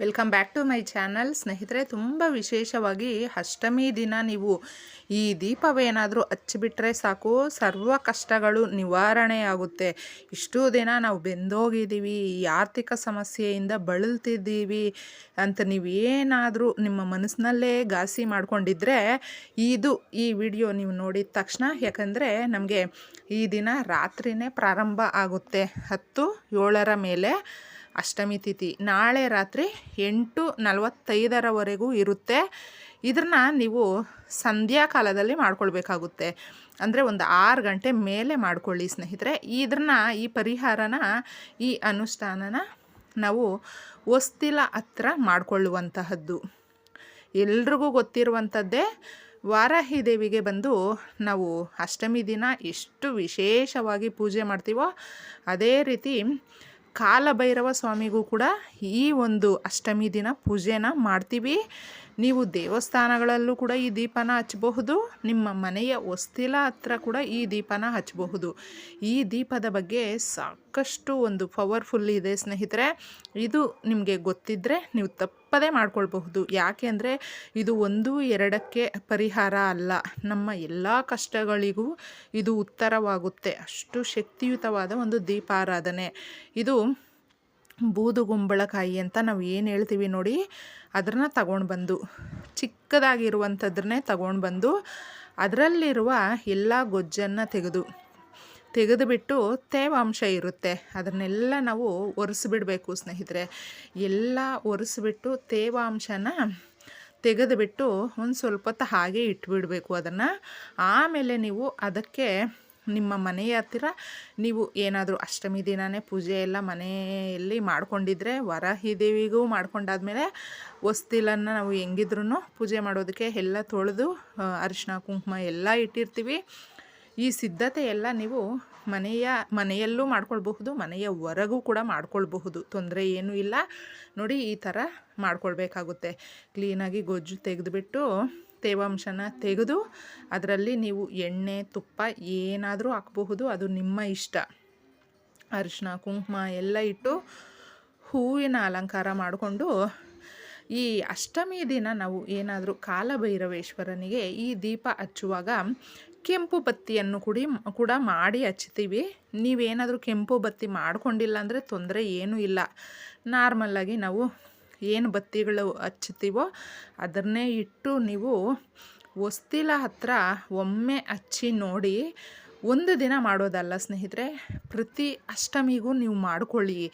Welcome back to my channel ಸ್ನೇಹಿತರೆ, ತುಂಬ ವಿಶೇಷವಾಗಿ ಅಷ್ಟಮಿ ದಿನ ನೀವು ಈ ದೀಪವೇನಾದರೂ ಹಚ್ಚಿಬಿಟ್ರೆ ಸಾಕು. ಸರ್ವ ಕಷ್ಟಗಳು ನಿವಾರಣೆ ಆಗುತ್ತೆ ಇಷ್ಟು ದಿನ ನಾವು ಬೆಂದೋಗಿದ್ದೀವಿ, ಈ ಆರ್ಥಿಕ ಸಮಸ್ಯೆಯಿಂದ ಬಳಲ್ತಿದ್ದೀವಿ ಅಂತ ನೀವೇನಾದರೂ ನಿಮ್ಮ ಮನಸ್ಸಿನಲ್ಲೇ ಘಾಸಿ ಮಾಡಿಕೊಂಡಿದ್ರೆ ಇದು ಈ ವಿಡಿಯೋ ನೀವು ನೋಡಿದ ತಕ್ಷಣ. ಯಾಕಂದರೆ ನಮಗೆ ಈ ದಿನ ರಾತ್ರಿನೇ ಪ್ರಾರಂಭ ಆಗುತ್ತೆ. ಹತ್ತು ಏಳರ ಮೇಲೆ ಅಷ್ಟಮಿ ತಿಥಿ. ನಾಳೆ ರಾತ್ರಿ ಎಂಟು ನಲವತ್ತೈದರವರೆಗೂ ಇರುತ್ತೆ. ಇದನ್ನ ನೀವು ಸಂಧ್ಯಾಕಾಲದಲ್ಲಿ ಮಾಡ್ಕೊಳ್ಬೇಕಾಗುತ್ತೆ. ಅಂದರೆ ಒಂದು ಆರು ಗಂಟೆ ಮೇಲೆ ಮಾಡ್ಕೊಳ್ಳಿ ಸ್ನೇಹಿತರೆ. ಇದನ್ನ ಈ ಪರಿಹಾರನ, ಈ ಅನುಷ್ಠಾನನ ನಾವು ಹೊಸ್ತಿಲ ಹತ್ರ ಮಾಡಿಕೊಳ್ಳುವಂತಹದ್ದು. ಎಲ್ರಿಗೂ ಗೊತ್ತಿರುವಂಥದ್ದೇ ವಾರಾಹಿ ದೇವಿಗೆ ಬಂದು ನಾವು ಅಷ್ಟಮಿ ದಿನ ಎಷ್ಟು ವಿಶೇಷವಾಗಿ ಪೂಜೆ ಮಾಡ್ತೀವೋ ಅದೇ ರೀತಿ ಕಾಲಭೈರವ ಸ್ವಾಮಿಗೂ ಕೂಡ ಈ ಒಂದು ಅಷ್ಟಮಿ ದಿನ ಪೂಜೆನ ಮಾಡ್ತೀವಿ. ನೀವು ದೇವಸ್ಥಾನಗಳಲ್ಲೂ ಕೂಡ ಈ ದೀಪನ ಹಚ್ಚಬಹುದು, ನಿಮ್ಮ ಮನೆಯ ಹೊಸ್ತಿಲ ಹತ್ರ ಕೂಡ ಈ ದೀಪನ ಹಚ್ಚಬಹುದು. ಈ ದೀಪದ ಬಗ್ಗೆ ಸಾಕಷ್ಟು ಒಂದು ಪವರ್ಫುಲ್ ಇದೆ ಸ್ನೇಹಿತರೆ. ಇದು ನಿಮಗೆ ಗೊತ್ತಿದ್ದರೆ ನೀವು ತಪ್ಪದೇ ಮಾಡ್ಕೊಳ್ಬಹುದು. ಯಾಕೆ ಅಂದರೆ ಇದು ಒಂದು ಎರಡಕ್ಕೆ ಪರಿಹಾರ ಅಲ್ಲ. ನಮ್ಮ ಎಲ್ಲ ಕಷ್ಟಗಳಿಗೂ ಇದು ಉತ್ತರವಾಗುತ್ತೆ. ಅಷ್ಟು ಶಕ್ತಿಯುತವಾದ ಒಂದು ದೀಪಾರಾಧನೆ. ಇದು ಬೂದುಗುಂಬಳಕಾಯಿ ಅಂತ ನಾವು ಏನು ಹೇಳ್ತೀವಿ ನೋಡಿ ಅದನ್ನ ತಗೊಂಡು ಬಂದು ಚಿಕ್ಕದಾಗಿರುವಂಥದ್ರನ್ನೇ ತಗೊಂಡು ಬಂದು, ಅದರಲ್ಲಿರುವ ಎಲ್ಲ ಗೊಜ್ಜನ್ನು ತೆಗೆದು, ತೆಗೆದುಬಿಟ್ಟು ತೇವಾಂಶ ಇರುತ್ತೆ. ಅದನ್ನೆಲ್ಲ ನಾವು ಒರೆಸ್ಬಿಡಬೇಕು ಸ್ನೇಹಿತರೆ. ಎಲ್ಲ ಒರೆಸ್ಬಿಟ್ಟು ತೇವಾಂಶನ ತೆಗೆದುಬಿಟ್ಟು ಒಂದು ಸ್ವಲ್ಪ ಹೊತ್ತು ಹಾಗೆ ಇಟ್ಬಿಡಬೇಕು ಅದನ್ನು. ಆಮೇಲೆ ನೀವು ಅದಕ್ಕೆ ನಿಮ್ಮ ಮನೆಯ ಹತ್ತಿರ ನೀವು ಏನಾದರೂ ಅಷ್ಟಮಿ ದಿನವೇ ಪೂಜೆ ಎಲ್ಲ ಮನೆಯಲ್ಲಿ ಮಾಡಿಕೊಂಡಿದ್ರೆ ವರಾಹಿ ದೇವಿಗೂ ಮಾಡ್ಕೊಂಡಾದ್ಮೇಲೆ ವಸ್ತಿಲನ್ನು ನಾವು ಹೆಂಗಿದ್ರೂ ಪೂಜೆ ಮಾಡೋದಕ್ಕೆ ಎಲ್ಲ ತೊಳೆದು ಅರಿಶಿನ ಕುಂಕುಮ ಎಲ್ಲ ಇಟ್ಟಿರ್ತೀವಿ. ಈ ಸಿದ್ಧತೆ ಎಲ್ಲ ನೀವು ಮನೆಯ, ಮನೆಯಲ್ಲೂ ಮಾಡ್ಕೊಳ್ಬಹುದು, ಮನೆಯ ಹೊರಗೂ ಕೂಡ ಮಾಡ್ಕೊಳ್ಬಹುದು. ತೊಂದರೆ ಏನೂ ಇಲ್ಲ. ನೋಡಿ ಈ ಥರ ಮಾಡ್ಕೊಳ್ಬೇಕಾಗುತ್ತೆ. ಕ್ಲೀನಾಗಿ ಗೊಜ್ಜು ತೆಗೆದುಬಿಟ್ಟು ತೇವಾಂಶನ ತೆಗೆದು ಅದರಲ್ಲಿ ನೀವು ಎಣ್ಣೆ, ತುಪ್ಪ ಏನಾದರೂ ಹಾಕಬಹುದು. ಅದು ನಿಮ್ಮ ಇಷ್ಟ. ಅರಿಶಿನ ಕುಂಕುಮ ಎಲ್ಲ ಇಟ್ಟು ಹೂವಿನ ಅಲಂಕಾರ ಮಾಡಿಕೊಂಡು ಈ ಅಷ್ಟಮಿ ದಿನ ನಾವು ಏನಾದರೂ ಕಾಲಭೈರವೇಶ್ವರನಿಗೆ ಈ ದೀಪ ಹಚ್ಚುವಾಗ ಕೆಂಪು ಬತ್ತಿಯನ್ನು ಕುಡಿ, ಕೂಡ ಮಾಡಿ ಹಚ್ತೀವಿ ನೀವೇನಾದರೂ ಕೆಂಪು ಬತ್ತಿ ಮಾಡಿಕೊಂಡಿಲ್ಲ ಅಂದರೆ ತೊಂದರೆ ಏನೂ ಇಲ್ಲ. ನಾರ್ಮಲ್ಲಾಗಿ ನಾವು ಏನು ಬತ್ತಿಗಳು ಹಚ್ಚುತ್ತೀವೋ ಅದನ್ನೇ ಇಟ್ಟು ನೀವು ಹೊಸ್ತಿಲ ಹತ್ರ ಒಮ್ಮೆ ಹಚ್ಚಿ ನೋಡಿ ಒಂದು ದಿನ ಮಾಡೋದಲ್ಲ ಸ್ನೇಹಿತರೆ, ಪ್ರತಿ ಅಷ್ಟಮಿಗೂ ನೀವು ಮಾಡಿಕೊಳ್ಳಿ.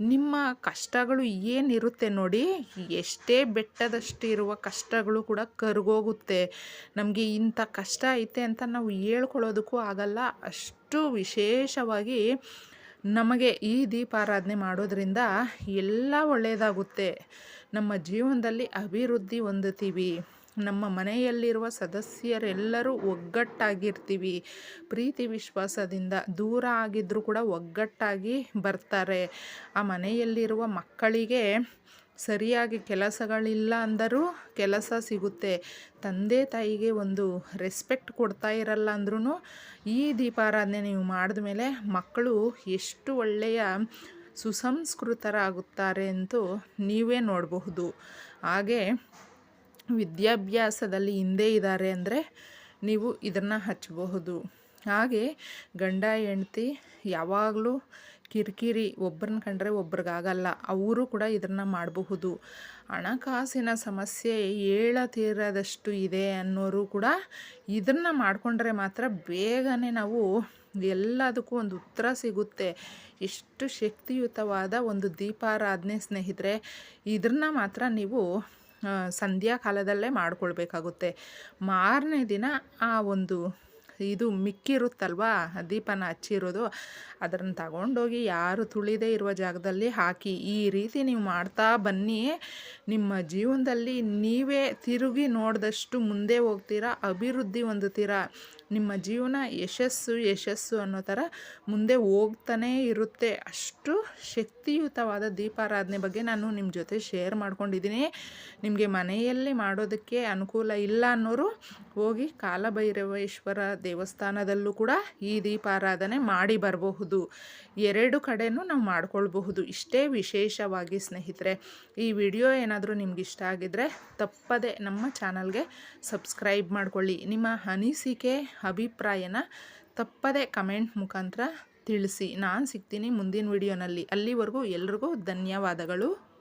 ನಿಮ್ಮ ಕಷ್ಟಗಳು ಏನಿರುತ್ತೆ ನೋಡಿ, ಎಷ್ಟೇ ಬೆಟ್ಟದಷ್ಟು ಇರುವ ಕಷ್ಟಗಳು ಕೂಡ ಕರ್ಗೋಗುತ್ತೆ. ನಮಗೆ ಇಂಥ ಕಷ್ಟ ಐತೆ ಅಂತ ನಾವು ಹೇಳ್ಕೊಳ್ಳೋದಕ್ಕೂ ಆಗಲ್ಲ. ಅಷ್ಟು ವಿಶೇಷವಾಗಿ ನಮಗೆ ಈ ದೀಪಾರಾಧನೆ ಮಾಡೋದ್ರಿಂದ ಎಲ್ಲ ಒಳ್ಳೆಯದಾಗುತ್ತೆ ನಮ್ಮ ಜೀವನದಲ್ಲಿ ಅಭಿವೃದ್ಧಿ ಹೊಂದುತ್ತೀವಿ. ನಮ್ಮ ಮನೆಯಲ್ಲಿರುವ ಸದಸ್ಯರೆಲ್ಲರೂ ಒಗ್ಗಟ್ಟಾಗಿರ್ತೀವಿ. ಪ್ರೀತಿ ವಿಶ್ವಾಸದಿಂದ ದೂರ ಆಗಿದ್ದರೂ ಕೂಡ ಒಗ್ಗಟ್ಟಾಗಿ ಬರ್ತಾರೆ. ಆ ಮನೆಯಲ್ಲಿರುವ ಮಕ್ಕಳಿಗೆ ಸರಿಯಾಗಿ ಕೆಲಸಗಳಿಲ್ಲ ಅಂದರೂ ಕೆಲಸ ಸಿಗುತ್ತೆ. ತಂದೆ ತಾಯಿಗೆ ಒಂದು ರೆಸ್ಪೆಕ್ಟ್ ಕೊಡ್ತಾ ಇರಲ್ಲ ಅಂದ್ರೂ ಈ ದೀಪಾರಾಧನೆ ನೀವು ಮಾಡಿದ ಮೇಲೆ ಮಕ್ಕಳು ಎಷ್ಟು ಒಳ್ಳೆಯ ಸುಸಂಸ್ಕೃತರಾಗುತ್ತಾರೆ ಅಂತೂ ನೀವೇ ನೋಡಬಹುದು. ಹಾಗೆ ವಿದ್ಯಾಭ್ಯಾಸದಲ್ಲಿ ಹಿಂದೆ ಇದ್ದಾರೆ ಅಂದರೆ ನೀವು ಇದನ್ನು ಹಚ್ಚಬಹುದು. ಹಾಗೆ ಗಂಡ ಹೆಂಡ್ತಿ ಯಾವಾಗಲೂ ಕಿರಿಕಿರಿ ಒಬ್ಬರನ್ನ ಕಂಡ್ರೆ ಒಬ್ರಿಗಾಗಲ್ಲ, ಅವರು ಕೂಡ ಇದನ್ನು ಮಾಡಬಹುದು. ಹಣಕಾಸಿನ ಸಮಸ್ಯೆ ಹೇಳತೀರದಷ್ಟು ಇದೆ ಅನ್ನೋರು ಕೂಡ ಇದನ್ನು ಮಾಡಿಕೊಂಡ್ರೆ ಮಾತ್ರ ಬೇಗನೆ ನಾವು ಎಲ್ಲದಕ್ಕೂ ಒಂದು ಉತ್ತರ ಸಿಗುತ್ತೆ. ಎಷ್ಟು ಶಕ್ತಿಯುತವಾದ ಒಂದು ದೀಪಾರಾಧನೆ ಸ್ನೇಹಿತರೆ, ಇದನ್ನ ಮಾತ್ರ ನೀವು ಸಂಧ್ಯಾ ಕಾಲದಲ್ಲೇ ಮಾಡ್ಕೊಳ್ಬೇಕಾಗುತ್ತೆ. ಮಾರನೇ ದಿನ ಆ ಒಂದು ಇದು ಮಿಕ್ಕಿರುತ್ತಲ್ವಾ, ದೀಪನ ಹಚ್ಚಿರೋದು ಅದನ್ನು ತಗೊಂಡೋಗಿ ಯಾರು ತುಳಿದೇ ಇರುವ ಜಾಗದಲ್ಲಿ ಹಾಕಿ, ಈ ರೀತಿ ನೀವು ಮಾಡ್ತಾ ಬನ್ನಿ. ನಿಮ್ಮ ಜೀವನದಲ್ಲಿ ನೀವೇ ತಿರುಗಿ ನೋಡಿದಷ್ಟು ಮುಂದೆ ಹೋಗ್ತೀರಾ, ಅಭಿವೃದ್ಧಿ ಹೊಂದುತ್ತೀರಾ, ನಿಮ್ಮ ಜೀವನ ಯಶಸ್ಸು ಯಶಸ್ಸು ಅನ್ನೋ ಥರ ಮುಂದೆ ಹೋಗ್ತಾನೇ ಇರುತ್ತೆ. ಅಷ್ಟು ಶಕ್ತಿಯುತವಾದ ದೀಪಾರಾಧನೆ ಬಗ್ಗೆ ನಾನು ನಿಮ್ಮ ಜೊತೆ ಶೇರ್ ಮಾಡ್ಕೊಂಡಿದ್ದೀನಿ. ನಿಮಗೆ ಮನೆಯಲ್ಲಿ ಮಾಡೋದಕ್ಕೆ ಅನುಕೂಲ ಇಲ್ಲ ಅನ್ನೋರು ಹೋಗಿ ಕಾಲಭೈರವೇಶ್ವರ ದೇವಸ್ಥಾನದಲ್ಲೂ ಕೂಡ ಈ ದೀಪಾರಾಧನೆ ಮಾಡಿ ಬರಬಹುದು. ಮಾಡ್ಕೊಳ್ಬಹುದು ಎರಡು ಕಡೆನೂ ನಾವು ಮಾಡ್ಕೊಳ್ಬಹುದು. ಇಷ್ಟೇ ವಿಶೇಷವಾಗಿ ಸ್ನೇಹಿತರೆ, ಈ ವಿಡಿಯೋ ಏನಾದರೂ ನಿಮ್ಗೆ ಇಷ್ಟ ಆಗಿದ್ದರೆ ತಪ್ಪದೆ ನಮ್ಮ ಚಾನಲ್ಗೆ ಸಬ್ಸ್ಕ್ರೈಬ್ ಮಾಡ್ಕೊಳ್ಳಿ. ನಿಮ್ಮ ಅನಿಸಿಕೆ, ಅಭಿಪ್ರಾಯನ ತಪ್ಪದೆ ಕಮೆಂಟ್ ಮುಖಾಂತರ ತಿಳಿಸಿ. ನಾನು ಸಿಗ್ತೀನಿ ಮುಂದಿನ ವಿಡಿಯೋನಲ್ಲಿ. ಅಲ್ಲಿವರೆಗೂ ಎಲ್ರಿಗೂ ಧನ್ಯವಾದಗಳು.